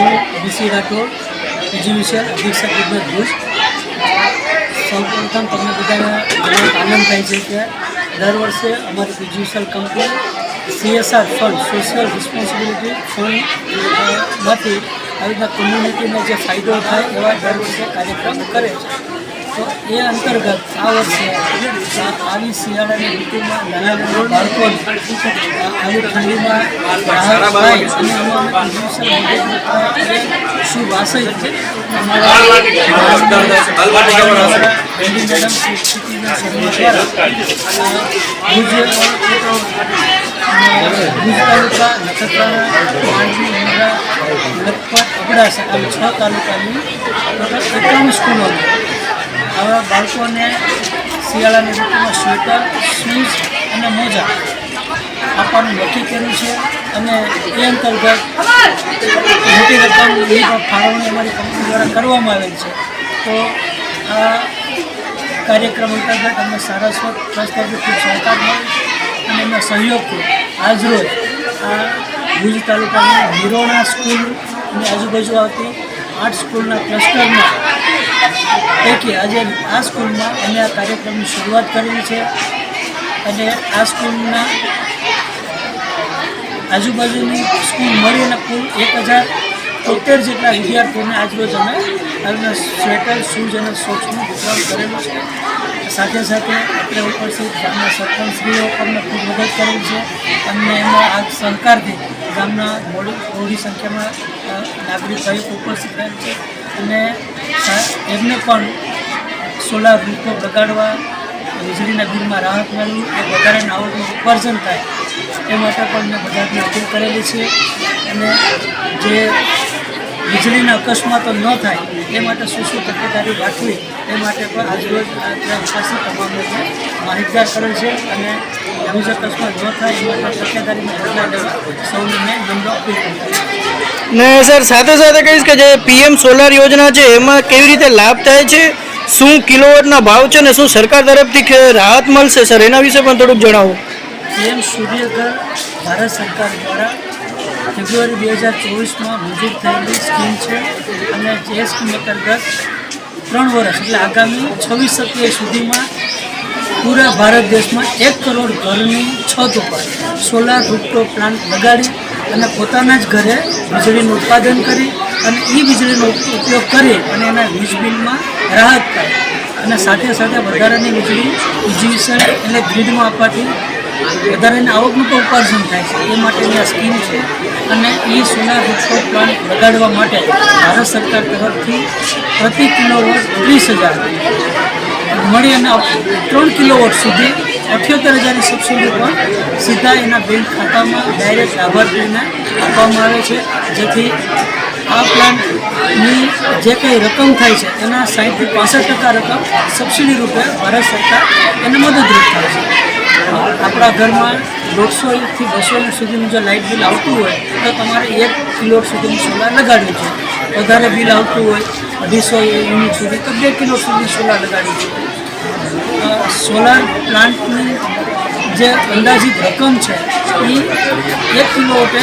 હું BC Rathod education અધિક્ષક ગુજરાત ભુજ સૌપ્રથમ તમને બધાને આનંદ થાય છે કે દર વર્ષે અમારી education company CSR fund social responsibility ફંડમાંથી આવી રીતના કોમ્યુનિટીને જે ફાયદો થાય એવા દર વર્ષે કાર્યક્રમ કરે છે. તો એ અંતર્ગત આ વર્ષે આવી શિયાળાની ઋતુમાં નાના નાના આવી ઠંડીમાં શું અ, ભુજ તાલુકા નખત્રાણા લખપત અબડાસા છ તાલુકાની ટોટલ એકાવન સ્કૂલો આવા બાળકોને શિયાળાની ઋતુમાં સ્વેટર, શૂઝ અને મોજા આપવાનું નક્કી કર્યું છે. અને એ અંતર્ગત મોટી રકમ ફાળવણી અમારી કંપની દ્વારા કરવામાં આવેલ છે. તો આ કાર્યક્રમ અંતર્ગત અમને સારસ્વત ટ્રસ્ટ તરફથી ખૂબ સહકાર મળ્યો અને એમના સહયોગથી આજરોજ આ ભુજ તાલુકાની હિરોણા સ્કૂલ અને આજુબાજુ આવતી આર્ટ સ્કૂલના ક્લસ્ટરમાં પૈકી આજે આ સ્કૂલમાં અમે આ કાર્યક્રમની શરૂઆત કરેલી છે. અને આ સ્કૂલના આજુબાજુની સ્કૂલ મળીને કુલ એક હજાર તોતેર જેટલા વિદ્યાર્થીઓને આજરોજ અમે એમના સ્વેટર, શૂઝ અને સોક્સનું વિતરણ કરેલું છે. સાથે સાથે આપણે ઉપસ્થિત ગામના સરપંચશ્રીઓ અમને ખૂબ મદદ કરેલ છે. અને એમાં આ સહકારથી ગામના મોડી મોટી સંખ્યામાં નાગરિક ભાઈઓ ઉપસ્થિત રહેલ છે. અને એમને પણ સોલાર રૂપો બગાડવા વીજળીના બિલમાં રાહત મળી, એ વધારાના આવકનું ઉપાર્જન થાય, એ માટે પણ મેં બધાને અપીલ કરેલી છે. અને જે વીજળીના અકસ્માતો ન થાય એ માટે શું શું તકેદારી રાખવી એ માટે પણ આજરોજ ઉપસ્થિત તમામને મેં માહિતગાર કરેલ છે અને વીજ અકસ્માત ન થાય એ માટે તકેદારીને પગલાં લેવા સૌને મેં નમ્ર અપીલ કરી ને સર સાથે સાથે કહીશ કે જે પીએમ સોલાર યોજના છે એમાં કેવી રીતે લાભ થાય છે? શું કિલોવોટના ભાવ છે ને શું સરકાર તરફથી રાહત મળશે? સર એના વિશે પણ થોડુંક જણાવો. પીએમ સૂર્યઘર ભારત સરકાર દ્વારા ફેબ્રુઆરી બે હજાર ચોવીસમાં મંજૂર થયેલી સ્કીમ છે અને જે સ્કીમ અંતર્ગત ત્રણ વર્ષ, એટલે આગામી છવ્વીસ સત્ય સુધીમાં પૂરા ભારત દેશમાં એક કરોડ ઘરની છત ઉપર સોલાર રૂપટોપ પ્લાન્ટ લગાડી અને પોતાના જ ઘરે વીજળીનું ઉત્પાદન કરી અને એ વીજળીનો ઉપયોગ કરી અને એના વીજ બિલમાં રાહત થાય અને સાથે સાથે વધારાની વીજળી ઇજ્યુશન એટલે ગ્રીડમાં આપવાથી વધારાની આવકનું પણ ઉપાર્જન થાય છે, એ માટેની આ સ્કીમ છે. અને એ સોલાર રૂપટોપ પ્લાન્ટ લગાડવા માટે ભારત સરકાર તરફથી પ્રતિ કિલોવોટ ત્રીસ હજાર મળી અને ત્રણ કિલોવોટ સુધી અઠ્યોતેર હજારની સબસિડી પણ સીધા એના બેંક ખાતામાં ડાયરેક્ટ લાભાર્થીને આપવામાં આવે છે. જેથી આ પ્લાન્ટની જે કંઈ રકમ થાય છે, એના સાહીઠથી પાસઠ ટકા રકમ સબસિડી રૂપે ભારત સરકાર એને મદદરૂપ થાય છે. આપણા ઘરમાં દોઢસોથી બસો સુધીનું જો લાઇટ બિલ આવતું હોય, તો તમારે એક કિલો સુધીનું સોલાર લગાડવું છે. વધારે બિલ આવતું હોય, અઢીસો યુનિટ સુધી, તો બે કિલો સુધી સોલાર લગાડવું છે. સોલાર પ્લાન્ટની જે અંદાજિત રકમ છે એ એક કિલો વોટે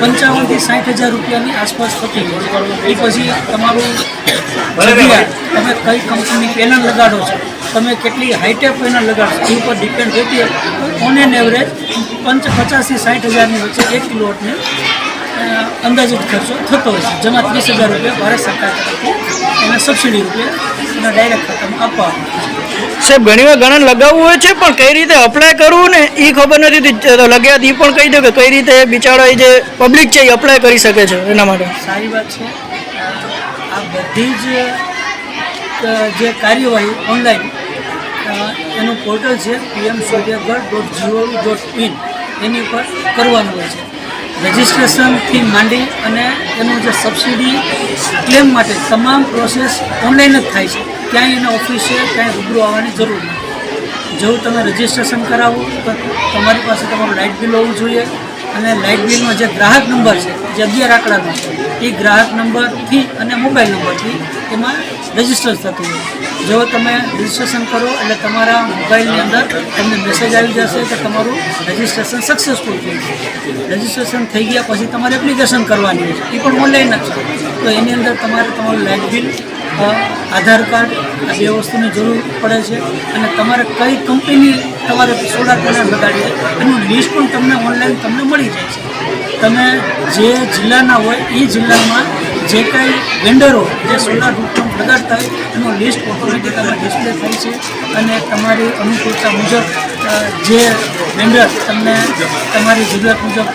પંચાવનથી સાઠ હજાર રૂપિયાની આસપાસ થતી હોય એ પછી તમારું તમે કઈ કંપની પેનલ લગાડો છો તમે કેટલી હાઈટેક પેનલ લગાડો એ ઉપર ડિપેન્ડ રહેતી હોય. ઓન એન એવરેજ પંચ પચાસથી સાઠ હજારની વચ્ચે એક કિલો વોટની અંદાજિત ખર્ચો થતો હોય છે. જેમાં ત્રીસ હજાર રૂપિયા ભારત સરકાર તરફથી એના સબસિડી રૂપે એના ડાયરેક્ટ ખાતામાં આપવામાં આવે છે. સાહેબ ઘણીવાર ઘણા લગાવવું હોય છે, પણ કઈ રીતે અપ્લાય કરવું ને એ ખબર નથી લગ્યા એ પણ કહી દો કે કઈ રીતે બિચારા જે પબ્લિક છે એ અપ્લાય કરી શકે છે, એના માટે. સારી વાત છે. આ બધી જ જે કાર્યવાહી ઓનલાઈન એનું પોર્ટલ છે PM Suryaghar dot gov dot in એની ઉપર કરવાનું હોય છે. રજિસ્ટ્રેશનથી માંડી અને એનું જે સબસિડી ક્લેમ માટે તમામ પ્રોસેસ ઓનલાઈન જ થાય છે. ક્યાંય એને ઓફિસે ક્યાંય રૂબરૂ આવવાની જરૂર નથી. જેવું તમે રજિસ્ટ્રેશન કરાવો, તો તમારી પાસે તમારું લાઇટ બિલ હોવું જોઈએ અને લાઇટ બિલનો જે ગ્રાહક નંબર છે, જે અગિયાર આંકડાનો એ ગ્રાહક નંબરથી અને મોબાઈલ નંબરથી એમાં રજિસ્ટર થતું હોય જો તમે રજિસ્ટ્રેશન કરો, એટલે તમારા મોબાઈલની અંદર તમને મેસેજ આવી જશે કે તમારું રજિસ્ટ્રેશન સક્સેસફુલ થયું છે. રજિસ્ટ્રેશન થઈ ગયા પછી તમારે એપ્લિકેશન કરવાની છે. એ પણ ઓનલાઈન જ છે. તો એની અંદર તમારે તમારું લાઇટ બિલ આધાર કાર્ડ, આ બે વસ્તુની જરૂર પડે છે અને તમારે કઈ કંપની તમારે સોલાર પેનલ લગાડી છે, એનું લિસ્ટ પણ તમને ઓનલાઈન તમને મળી જાય છે. તમે જે જિલ્લાના હોય, એ જિલ્લામાં જે કાંઈ વેન્ડરો જે સોલાર રૂપટોપ લગાડતા હોય એનું લિસ્ટ ઓટોમેટિકલી ડિસ્પ્લે થાય છે અને તમારી અનુકૂળતા મુજબ જે વેન્ડર તમને તમારી જરૂરિયાત મુજબ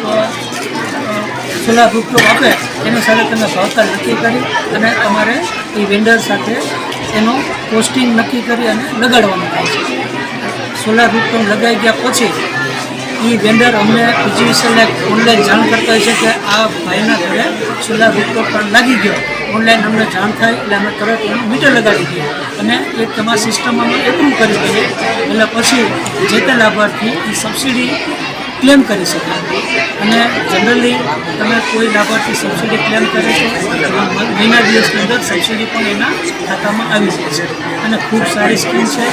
સોલાર રૂપટોપ આપે, એની સાથે તમે ભાવતાલ નક્કી કરી અને તમારે એ વેન્ડર સાથે એનો પોસ્ટિંગ નક્કી કરી અને લગાડવાનું થાય છે. સોલાર રૂપટોપ લગાઈ ગયા પછી એ વેન્ડર અમને પીજીવીસીએલને ઓનલાઈન જાણ કરતા હોય છે કે આ ભાઈના ઘરે સોલાર રૂપટોપ પણ લાગી ગયો. ઓનલાઈન અમને જાણ થાય એટલે અમે તરત એનું મીટર લગાડી દઈએ અને એ તમારા સિસ્ટમ અમે એપ્રુવ કરી દઈએ. એટલે પછી જે તે લાભાર્થી એ સબસિડી ક્લેમ કરી શકે. અને જનરલી તમે કોઈ લાભાર્થી સબસિડી ક્લેમ કરે તો મહિના દિવસની અંદર સબસિડી પણ એના ખાતામાં આવી જાય છે. અને ખૂબ સારી સ્કીમ છે.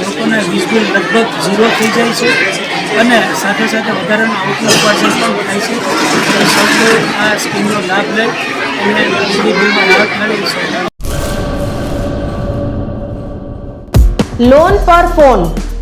લોકોના વીજ બિલ લગભગ ઝીરો થઈ જાય છે. અને સાથે સાથે વધારાના આઉટલો ઉપાર્જન પણ થાય છે. સૌ કોઈ આ સ્કીમનો લાભ લે અને વીજળી બિલમાં રાહત મેળવી શકે. લોન પર ફોન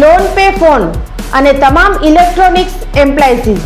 લોન પે ફોન અને તમામ ઇલેક્ટ્રોનિક્સ એમ્પ્લાયસીસ.